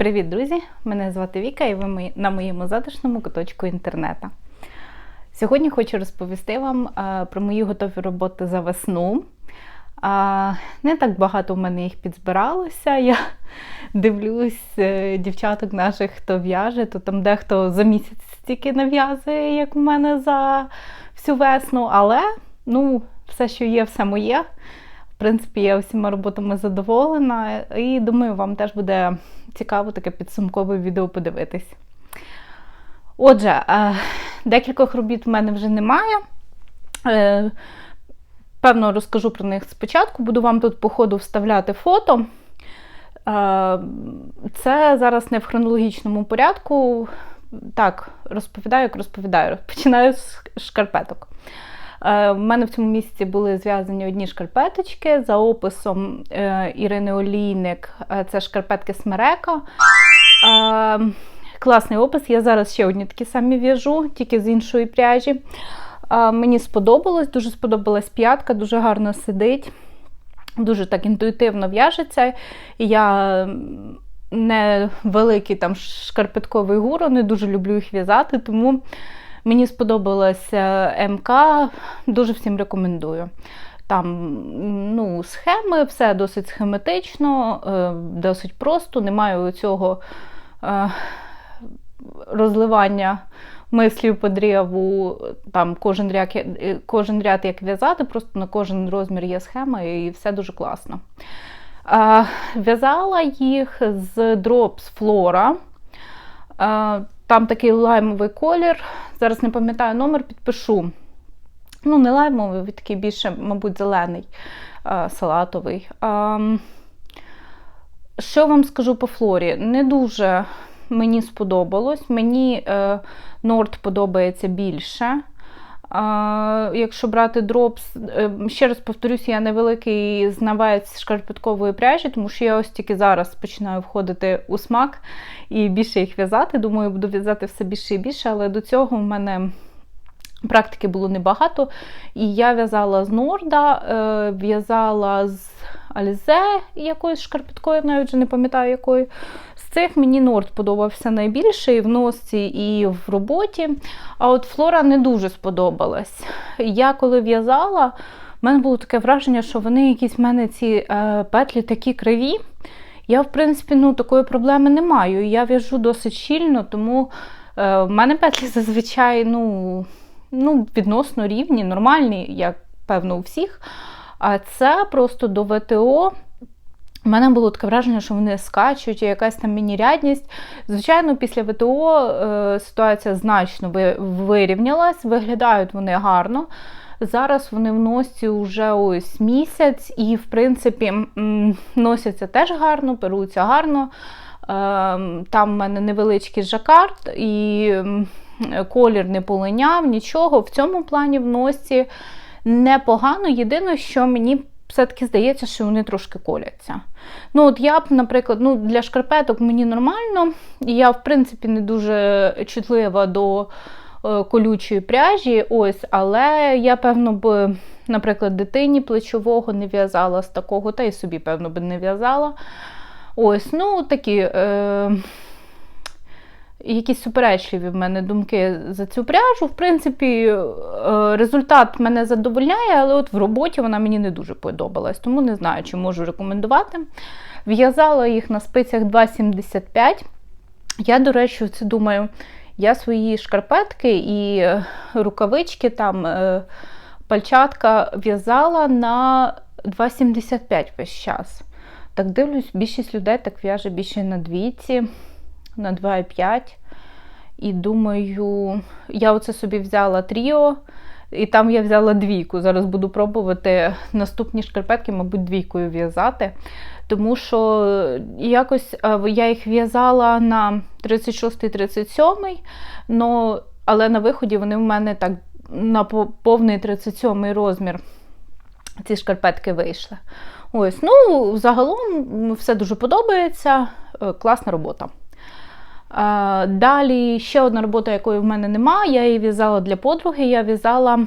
Привіт, друзі! Мене звати Віка, і ви на моєму затишному куточку інтернету. Сьогодні хочу розповісти вам е, про мої готові роботи за весну. Не так багато в мене їх підзбиралося. Я дивлюсь е, дівчаток наших, хто в'яже, то там дехто за місяць стільки нав'язує, як в мене за всю весну. Але ну, все, що є, все моє. В принципі, я усіма роботами задоволена, і думаю, вам теж буде цікаво таке підсумкове відео подивитись. Отже, е, декількох робіт в мене вже немає. Е, Певно, розкажу про них спочатку. Буду вам тут, по ходу, вставляти фото. Е, Це зараз не в хронологічному порядку. Так, розповідаю, як розповідаю. Починаю з шкарпеток. Е, В мене в цьому місяці були зв'язані одні шкарпеточки за описом е, Ірини Олійник. Е, Це шкарпетки Смерека. Класний опис. Я зараз ще одні такі самі в'яжу, тільки з іншої пряжі. Мені сподобалось, дуже сподобалась п'ятка, дуже гарно сидить, дуже так інтуїтивно в'яжеться. Я не великий там шкарпетковий гуру, не дуже люблю їх в'язати, тому мені сподобалася МК, дуже всім рекомендую. Там ну, схеми, все досить схематично, е, досить просто, немає цього е, розливання мислів по древу, там кожен ряд, е, кожен ряд як в'язати, просто на кожен розмір є схема і все дуже класно. В'язала їх з Drops Flora. Там такий лаймовий колір. Зараз не пам'ятаю номер, підпишу. Ну, не лаймовий, він такий більше, мабуть, зелений, е, салатовий. Ем, Що вам скажу по флорі? Не дуже мені сподобалось. Мені е, Норд подобається більше. Якщо брати дропс, е, ще раз повторюсь, я невеликий знавець шкарпеткової пряжі, тому що я ось тільки зараз починаю входити у смак і більше їх в'язати. Думаю, буду в'язати все більше і більше, але до цього в мене практики було небагато. І я в'язала з Норда, е, в'язала з Альзе якоюсь шкарпеткою, навіть вже не пам'ятаю якою. З цих мені Норд подобався найбільше і в носці, і в роботі. А от Флора не дуже сподобалась. Я коли в'язала, в мене було таке враження, що вони якісь в мене ці е, петлі такі криві. Я, в принципі, ну, такої проблеми не маю. Я в'яжу досить щільно, тому е, в мене петлі зазвичай ну, ну, відносно рівні, нормальні, як певно, у всіх. А це просто до ВТО. У мене було таке враження, що вони скачуть, якась там міні-рядність. Звичайно, після ВТО е, ситуація значно вирівнялась, виглядають вони гарно. Зараз вони в носі вже ось місяць, і, в принципі, носяться теж гарно, перуться гарно. Ем, Там в мене невеличкий жакард, і колір не полиняв, нічого. В цьому плані в носі непогано. Єдине, що мені все-таки здається, що вони трошки коляться. Ну, от я б, наприклад, ну, для шкарпеток мені нормально, і я, в принципі, не дуже чутлива до е, колючої пряжі, ось, але я, певно, б, наприклад, дитині плечового не в'язала з такого, та й собі, певно, би не в'язала. Ось, ну, такі. Е, Якісь суперечливі в мене думки за цю пряжу. В принципі, е, результат мене задовольняє, але от в роботі вона мені не дуже подобалась, тому не знаю, чи можу рекомендувати. В'язала їх на спицях 2,75. Я, до речі, це думаю, я свої шкарпетки і рукавички, там е, пальчатка в'язала на 2,75 весь час. Так дивлюсь, більшість людей так в'яже більше на двійці на 2,5. І думаю, я оце собі взяла тріо, і там я взяла двійку. Зараз буду пробувати наступні шкарпетки, мабуть, двійкою в'язати. Тому що якось е, я їх в'язала на 36-37, но, але на виході вони в мене так на повний 37 розмір. Ці шкарпетки вийшли. Ось, ну, загалом все дуже подобається. Е, Класна робота. Далі ще одна робота, якої в мене немає. Я її в'язала для подруги. Я в'язала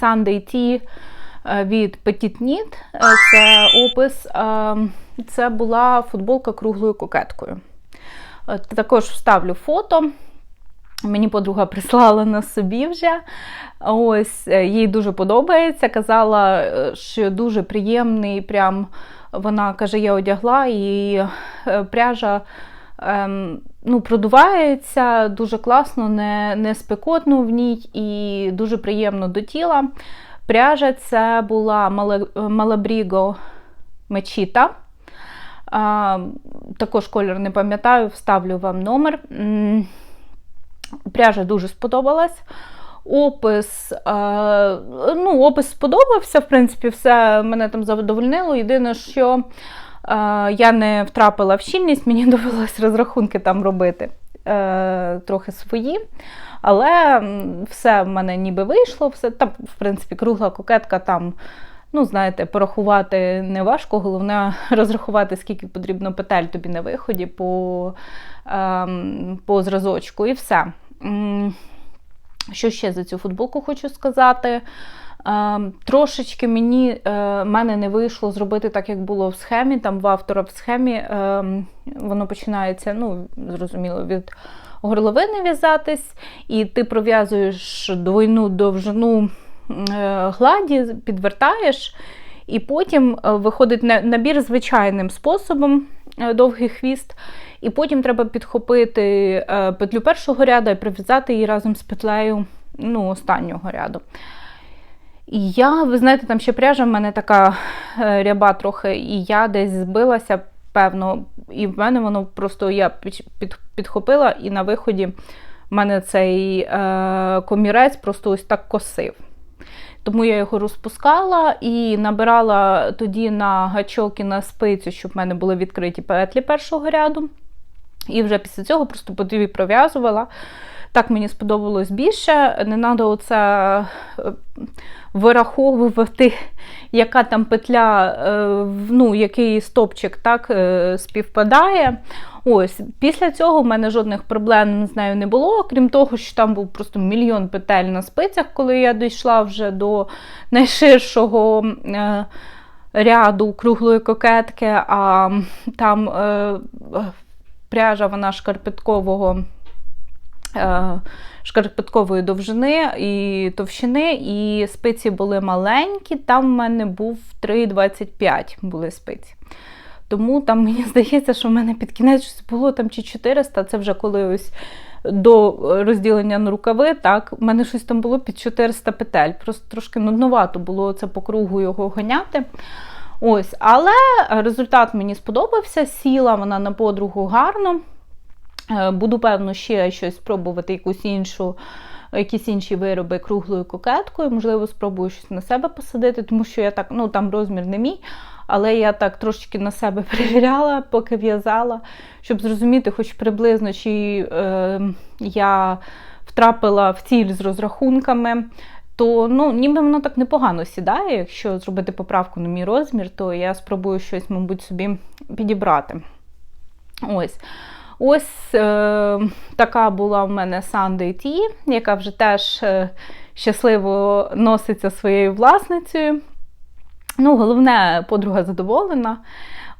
Sunday Tea е, від Petit Knit. Е, Це опис е, це була футболка круглою кокеткою. Також вставлю фото. Мені подруга прислала на собі вже. Ось, їй дуже подобається. Казала, що дуже приємний. Прям вона каже, я одягла і пряжа ем, ну, продувається дуже класно, не не спекотно в ній і дуже приємно до тіла. Пряжа це була Малабріго Мечіта. Також колір не пам'ятаю, вставлю вам номер. Пряжа дуже сподобалась. Опис ну, опис сподобався, в принципі, все мене там задовольнило. Єдине, що я не втрапила в щільність, мені довелося розрахунки там робити е, трохи свої. Але все в мене ніби вийшло. все, там, В принципі, кругла кокетка там. Ну, знаєте, порахувати не важко, головне розрахувати, скільки потрібно петель тобі на виході по ем, по зразочку, і все. Що ще за цю футболку хочу сказати? Ем, трошечки мені е, мене не вийшло зробити так, як було в схемі. Там в автора в схемі е, воно починається, ну, зрозуміло, від горловини в'язатись, і ти пров'язуєш двойну довжину. Е, гладі, підвертаєш, і потім е, виходить набір звичайним способом, е, довгий хвіст. І потім треба підхопити петлю першого ряду і прив'язати її разом з петлею ну, останнього ряду. І я, ви знаєте, там ще пряжа в мене така ряба трохи, і я десь збилася, певно, і в мене воно просто я підхопила, і на виході в мене цей е, комірець просто ось так косив. Тому я його розпускала і набирала тоді на гачок і на спицю, щоб в мене були відкриті петлі першого ряду. І вже після цього просто по дві пров'язувала. Так мені сподобалось більше. Не треба оце е, вираховувати, яка там петля, е, ну, який стопчик так, е, співпадає. Ось, Після цього в мене жодних проблем з нею не було, крім того, що там був просто мільйон петель на спицях, коли я дійшла вже до найширшого ряду круглої кокетки, а там е, пряжа вона шкарпеткового. Е, шкарпеткової довжини і товщини, і спиці були маленькі, там в мене був 3,25 були спиці. Тому там мені здається, що в мене під кінець було там чи 400, це вже коли ось до розділення на рукави, так, в мене щось там було під 400 петель. Просто трошки нудновато було це по кругу його ганяти. Ось, Але результат мені сподобався, сіла вона на подругу гарно. Е, буду, певно, ще щось спробувати, якусь іншу. Якісь інші вироби круглою кокеткою, можливо, спробую щось на себе посадити, тому що я так, ну там розмір не мій, але я так трошки на себе перевіряла, поки в'язала, щоб зрозуміти, хоч приблизно, чи е, я втрапила в ціль з розрахунками. То ну, ніби воно так непогано сідає. Якщо зробити поправку на мій розмір, то я спробую щось, мабуть, собі підібрати. Ось. Ось е, така була в мене Sunday Tea, яка вже теж е, щасливо носиться своєю власницею. Ну, Головне, подруга задоволена.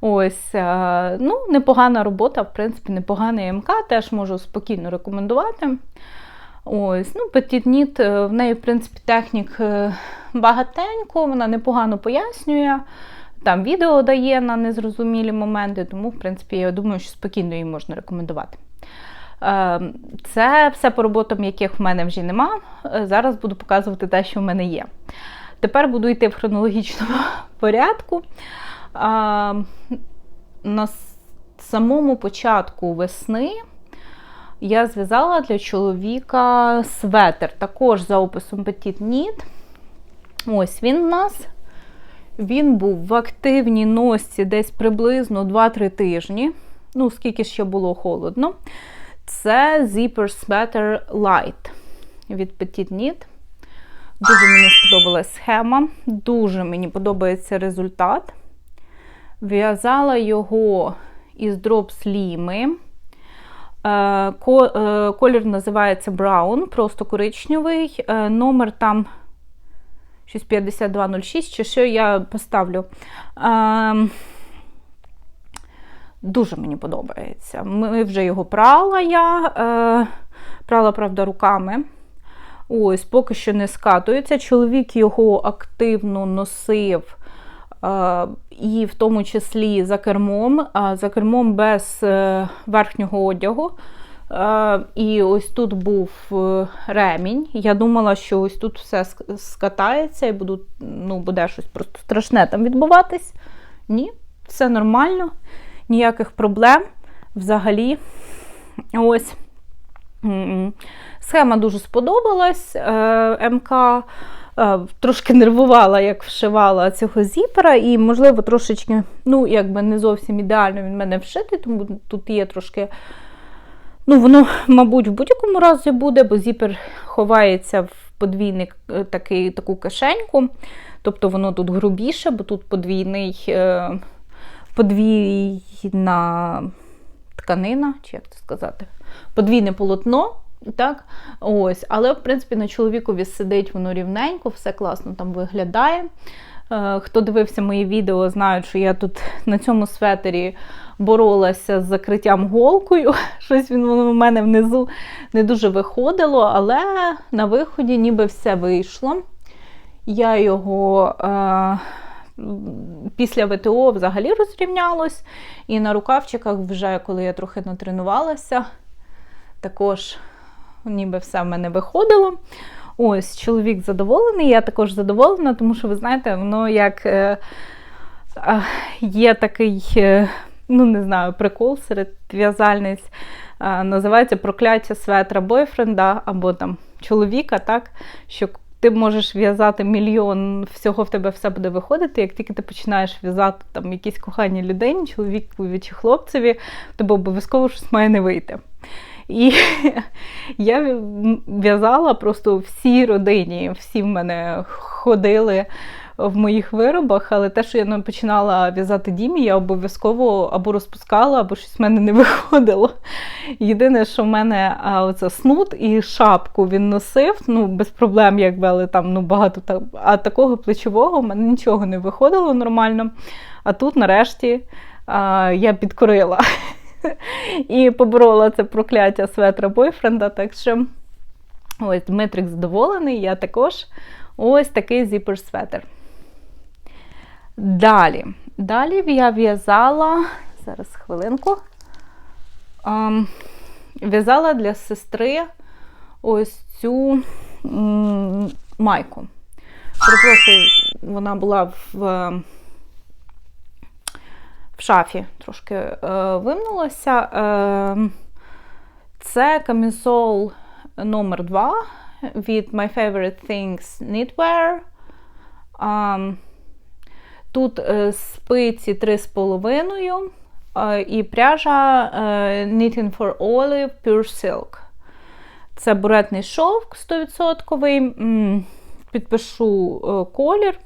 Ось, е, ну, Непогана робота, в принципі, непоганий МК, теж можу спокійно рекомендувати. Ось, ну, е, в неї, в принципі, технік е, багатенько, вона непогано пояснює. Там відео дає на незрозумілі моменти, тому, в принципі, я думаю, що спокійно її можна рекомендувати. Це все по роботам, яких в мене вже нема. Зараз буду показувати те, що в мене є. Тепер буду йти в хронологічному порядку. На самому початку весни я зв'язала для чоловіка светр, також за описом Petit Knit. Ось він в нас. Він був в активній носці десь приблизно 2-3 тижні. Ну, скільки ще було холодно. Це Zipper Sweater Light від Petit Knit. Дуже мені сподобалась схема, дуже мені подобається результат. В'язала його із дроп сліми. Е, е, колір називається Brown, просто коричневий. Е, номер там 5206, чи що я поставлю. Дуже мені подобається. Ми вже його прала я, е, прала, правда, руками. Ось, поки що не скатується. Чоловік його активно носив, е, і в тому числі за кермом, за кермом без е, верхнього одягу. Е, і ось тут був е, ремінь. Я думала, що ось тут все скатається і буду, ну, буде щось просто страшне там відбуватись. Ні, все нормально, ніяких проблем взагалі. Ось. Схема дуже сподобалась. Е, МК трошки нервувала, як вшивала цього зіпера, і, можливо, трошечки, ну, якби не зовсім ідеально він в мене вшитий, тому тут є трошки. Ну, воно, мабуть, в будь-якому разі буде, бо зіпер ховається в подвійний е, такий, таку кишеньку. Тобто воно тут грубіше, бо тут подвійний, е, подвійна тканина, чи як це сказати, подвійне полотно. Так, ось, але в принципі на чоловікові сидить воно рівненько, все класно там виглядає. Е, Хто дивився мої відео, знають, що я тут на цьому светері боролася з закриттям голкою. Щось він в мене внизу не дуже виходило, але на виході ніби все вийшло. Я його е, після ВТО взагалі розрівнялось, і на рукавчиках, вже коли я трохи натренувалася, також ніби все в мене виходило. Ось, чоловік задоволений, я також задоволена, тому що, ви знаєте, воно як е, є такий, е, ну не знаю, прикол серед в'язальниць, називається прокляття светра бойфренда або там чоловіка, так, що ти можеш в'язати мільйон, всього в тебе все буде виходити. Як тільки ти починаєш в'язати там якісь кохані людині, чоловікові чи хлопцеві, тебе обов'язково щось має не вийти. І я в'язала просто всій родині, всі в мене ходили в моїх виробах, але те, що я починала в'язати Дімі, я обов'язково або розпускала, або щось в мене не виходило. Єдине, що в мене а, оце снуд і шапку він носив, ну, без проблем, якби, але там ну, багато так. А такого плечового в мене нічого не виходило нормально. А тут, нарешті, а, я підкорила. І поборола це прокляття светра бойфренда. Так що ось Дмитрик задоволений, я також ось такий зіпер-светр. Далі. Далі я в'язала, зараз хвилинку. Um, в'язала для сестри ось цю м, майку. Перепрошую, вона була в в шафі трошки е, вимнулася. Е, це камісол номер 2 від My Favorite Things Knitwear. Е, тут е, спиці 3,5 е, і пряжа е, Knitting for Olive Pure Silk. Це буретний шовк 100%. Підпишу колір.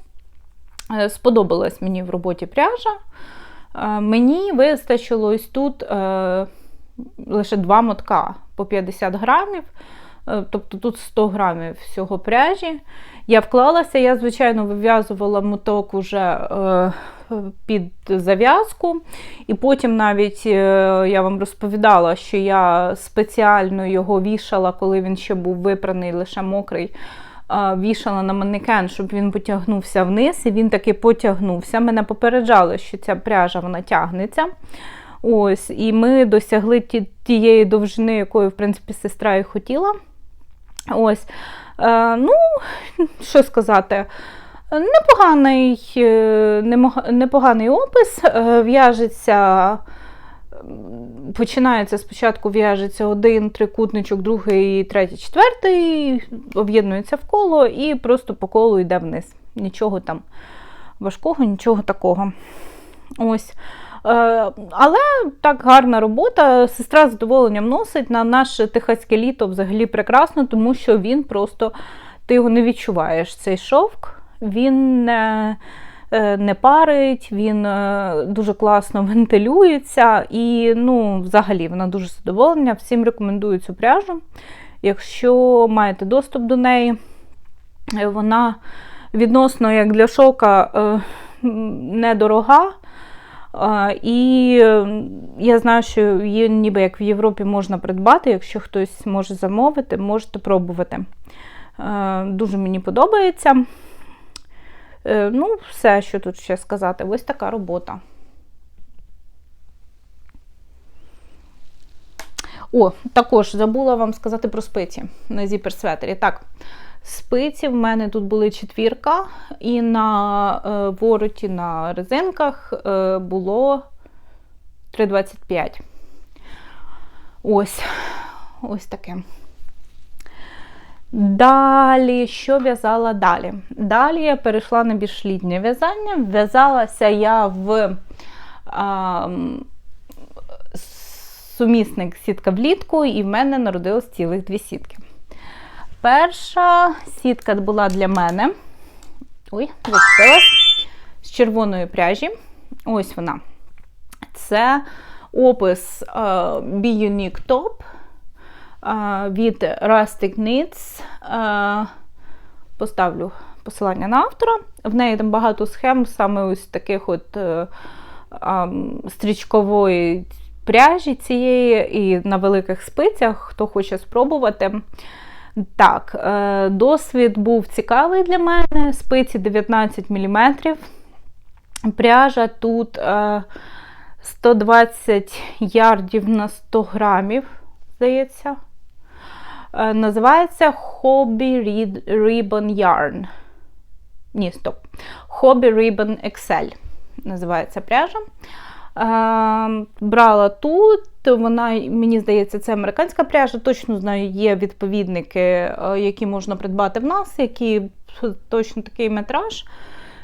Сподобалась мені в роботі пряжа. Мені вистачило тут лише два мотка по 50 грамів, тобто тут 100 грамів всього пряжі. Я вклалася, я, звичайно, вив'язувала моток уже е, під зав'язку. І потім навіть я вам розповідала, що я спеціально його вішала, коли він ще був випраний, лише мокрий вішала на манекен, щоб він потягнувся вниз, і він таки потягнувся. Мене попереджали, що ця пряжа вона тягнеться. Ось, І ми досягли тієї довжини, якої, в принципі, сестра і хотіла. Ось, е, ну, що сказати, непоганий, е, непоганий опис, е, в'яжеться починається спочатку в'яжеться один трикутничок, другий, третій, четвертий, об'єднується в коло і просто по колу йде вниз. Нічого там важкого, нічого такого. Ось. Е, але так гарна робота. Сестра з задоволенням носить на наше техаське літо взагалі прекрасно, тому що він просто ти його не відчуваєш. Цей шовк, він не. Е, не парить, він е, дуже класно вентилюється і, ну, взагалі, вона дуже задоволена. Всім рекомендую цю пряжу. Якщо маєте доступ до неї, вона відносно як для шока недорога. І я знаю, що її ніби як в Європі можна придбати, якщо хтось може замовити, можете пробувати. Е, Дуже мені подобається. Е, Ну, все, що тут ще сказати. Ось така робота. О, також забула вам сказати про спиці на зіперсветері. Так, спиці в мене тут були четвірка, і на е, вороті на резинках е, було 3,25. Ось, ось таке. Далі, що в'язала далі? Далі я перейшла на більш літнє в'язання. В'язалася я в а, сумісник сітка влітку, і в мене народилось цілих дві сітки. Перша сітка була для мене. Ой, зачепилась, з червоної пряжі. Ось вона. Це опис uh, Be Unique Top uh, від Rustic Knits. Uh, поставлю посилання на автора. В неї там багато схем, саме ось таких от uh, um, стрічкової пряжі цієї і на великих спицях, хто хоче спробувати. Так, е, досвід був цікавий для мене. Спиці 19 мм. Пряжа тут 120 е, ярдів на 100 грамів, здається. Е, називається Hobby Ribbon Yarn. Ні, стоп. Hobby Ribbon XL. Називається пряжа. Брала тут, вона, мені здається, це американська пряжа. Точно знаю, є відповідники, які можна придбати в нас, які точно такий метраж.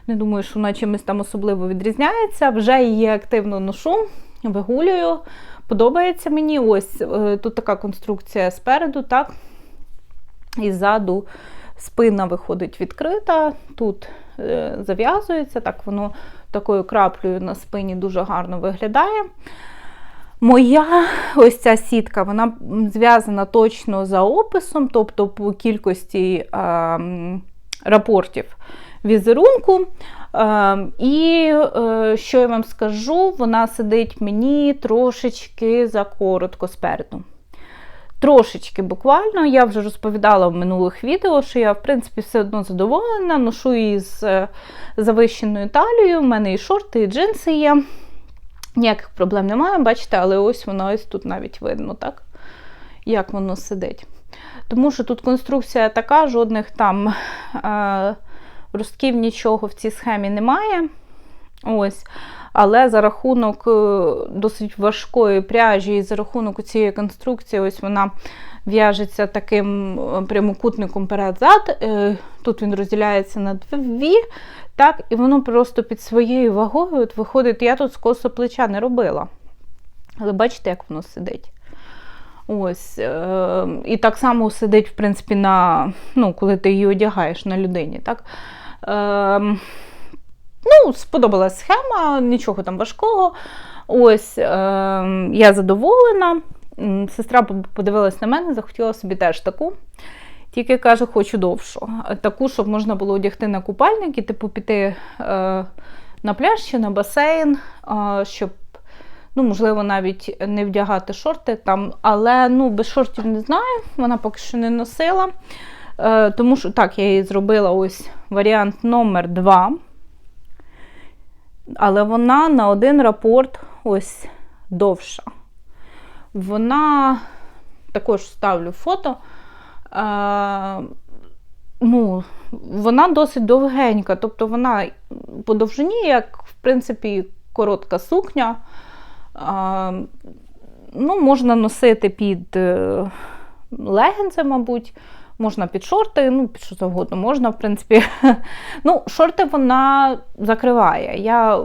Не думаю, що вона чимось там особливо відрізняється. Вже її активно ношу, вигулюю. Подобається мені. Ось е, тут така конструкція спереду, так? І ззаду спина виходить відкрита, тут е, зав'язується, так воно такою краплею на спині дуже гарно виглядає. Моя ось ця сітка, вона зв'язана точно за описом, тобто по кількості е, рапортів візерунку. Е, і е, що я вам скажу, вона сидить мені трошечки закоротко спереду. Трошечки буквально, я вже розповідала в минулих відео, що я, в принципі, все одно задоволена, ношу її з е, завищеною талією, в мене і шорти, і джинси є. Ніяких проблем немає, бачите, але ось воно ось тут навіть видно, так? Як воно сидить. Тому що тут конструкція така, жодних там е, ростків, нічого в цій схемі немає. Ось. Але за рахунок е, досить важкої пряжі і за рахунок цієї конструкції, ось вона в'яжеться таким е, прямокутником перед-зад. Е, тут він розділяється на дві, так, і воно просто під своєю вагою от виходить, я тут скосо плеча не робила. Але бачите, як воно сидить. Ось, І так само сидить, в принципі, на, ну, коли ти її одягаєш на людині. так. Ну, сподобалась схема, нічого там важкого. Ось е, я задоволена. Сестра подивилась на мене, захотіла собі теж таку. Тільки каже, хочу довшу. Таку, щоб можна було одягти на купальник і типу піти е, на пляж чи на басейн, е, щоб, ну, можливо, навіть не вдягати шорти там. Але ну, без шортів не знаю, вона поки що не носила. Е, тому що так, я її зробила ось варіант номер 2 але вона на один рапорт ось довша. Вона також ставлю фото. Е, ну, Вона досить довгенька, тобто вона по довжині, як, в принципі, коротка сукня. Е, ну, Можна носити під е, легенці, мабуть. Можна під шорти, ну, під що завгодно можна, в принципі. Ну, Шорти вона закриває. Я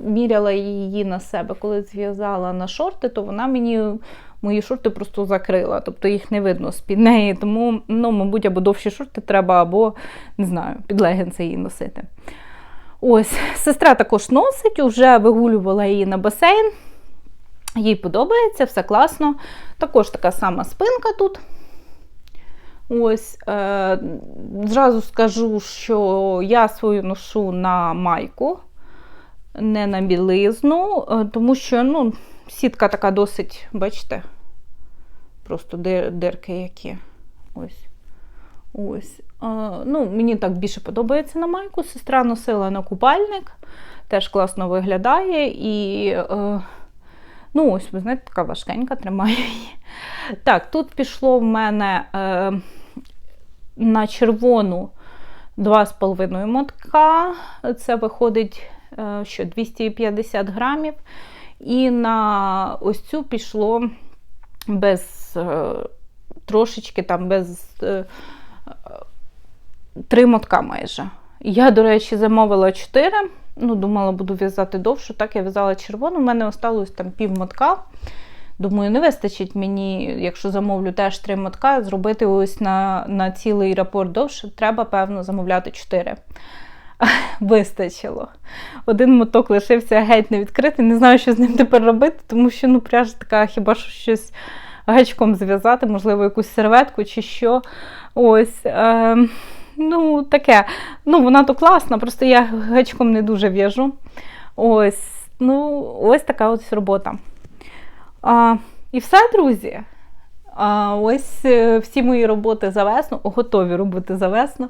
міряла її на себе, коли зв'язала на шорти, то вона мені мої шорти просто закрила, тобто їх не видно з-під неї. Тому, ну, мабуть, або довші шорти треба, або, не знаю, під легінці її носити. Ось, сестра також носить, вже вигулювала її на басейн. Їй подобається, все класно. Також така сама спинка тут. Ось, е, Зразу скажу, що я свою ношу на майку. не на білизну, е, тому що ну, сітка така досить, бачите, просто дир, дирки які. Ось. Ось. А, ну, Мені так більше подобається на майку. Сестра носила на купальник, теж класно виглядає. І, е, ну, ось, ви знаєте, така важкенька тримає її. Так, тут пішло в мене е, на червону 2,5 мотка. Це виходить е, що 250 грамів. І на ось цю пішло без е, трошечки там без. Е, три мотка майже. Я, до речі, замовила 4. Ну, думала, буду в'язати довше. Так, я в'язала червону, у мене осталось там пів мотка. Думаю, не вистачить мені, якщо замовлю теж три мотка, зробити ось на на цілий рапорт довше, треба, певно, замовляти 4. Вистачило. Один моток лишився геть не відкритий. Не знаю, що з ним тепер робити, тому що ну, пряжа така, хіба що щось гачком зв'язати, можливо, якусь серветку чи що. Ось. Е, ну, таке. Ну, вона то класна, просто я гачком не дуже в'яжу. Ось, ну, ось така ось робота. А, І все, друзі. А, Ось е, всі мої роботи за весну, готові роботи за весну.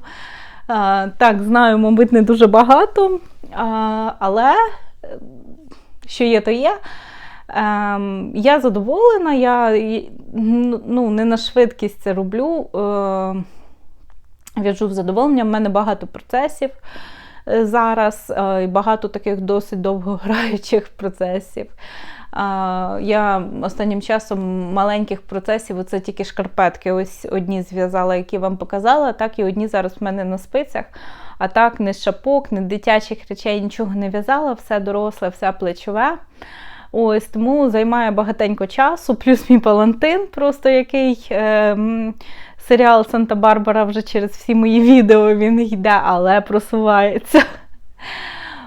А, Так, знаю, мабуть, не дуже багато, а, але що є, то є. Ем, Я задоволена, я ну, не на швидкість це роблю. Е, В'яжу в задоволення, в мене багато процесів е, зараз, е, і багато таких досить довгограючих процесів. Я останнім часом маленьких процесів, оце тільки шкарпетки. Ось одні зв'язала, які вам показала, так і одні зараз в мене на спицях. А так, не шапок, не дитячих речей, нічого не в'язала, все доросле, все плечове. Ось Тому займає багатенько часу, плюс мій палантин, просто який е, серіал Санта-Барбара вже через всі мої відео він йде, але просувається.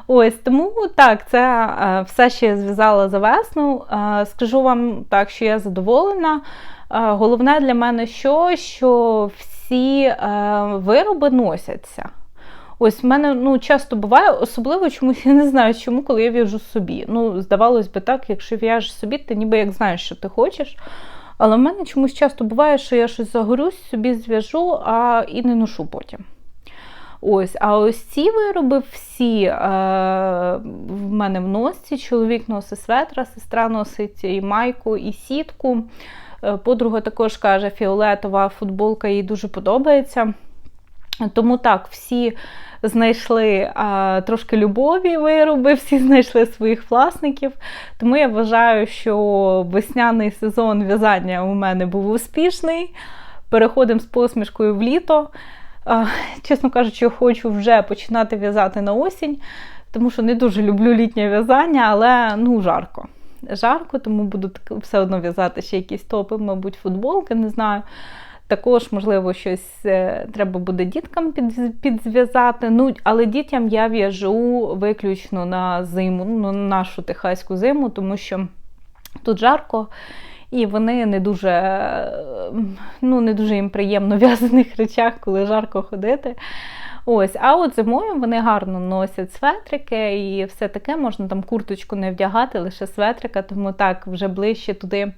Ось тому так, це е, все, що я зв'язала за весну. Е, скажу вам так, що я задоволена. Е, головне для мене, що що всі вироби носяться. Ось в мене ну, часто буває, особливо чомусь я не знаю, чому, коли я в'яжу собі. Ну, здавалось би, так, якщо в'яжеш собі, ти ніби як знаєш, що ти хочеш. Але в мене чомусь часто буває, що я щось загорюсь, собі зв'яжу, а і не ношу потім. Ось, А ось ці вироби всі е, в мене в носці. Чоловік носить светра, сестра носить і майку, і сітку. Е, подруга також каже, фіолетова футболка їй дуже подобається. Тому так, всі знайшли а, трошки любові вироби, всі знайшли своїх власників. Тому я вважаю, що весняний сезон в'язання у мене був успішний. Переходимо з посмішкою в літо. А, чесно кажучи, хочу вже починати в'язати на осінь, тому що не дуже люблю літнє в'язання, але ну, жарко. Жарко, тому буду все одно в'язати ще якісь топи, мабуть, футболки, не знаю. Також, можливо, щось е, треба буде діткам підзв'язати. Ну, Але дітям я в'яжу виключно на зиму, ну, на нашу техаську зиму, тому що тут жарко. І вони не дуже ну, не дуже їм приємно в в'язаних речах, коли жарко ходити. Ось, А от зимою вони гарно носять светрики і все таке, можна там курточку не вдягати, лише светрика, тому так вже ближче туди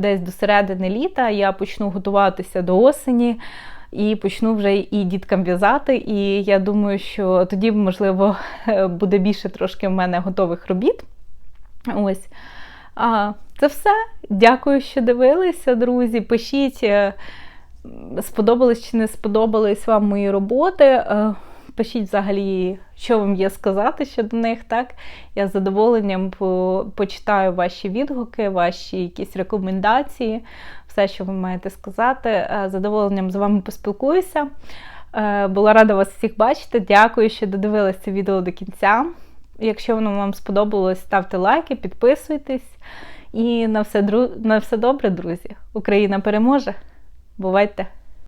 десь до середини літа я почну готуватися до осені. І почну вже і діткам в'язати. І я думаю, що тоді, можливо, буде більше трошки в мене готових робіт. Ось. А, Це все. Дякую, що дивилися, друзі. Пишіть, е, сподобались чи не сподобались вам мої роботи. Пишіть взагалі, що вам є сказати щодо них. так? Я з задоволенням почитаю ваші відгуки, ваші якісь рекомендації, все, що ви маєте сказати. Е, з задоволенням з вами поспілкуюся. Е, була рада вас всіх бачити. Дякую, що додивилися це відео до кінця. Якщо воно вам сподобалось, ставте лайки, підписуйтесь. І на все, на все добре, друзі! Україна переможе! Бувайте!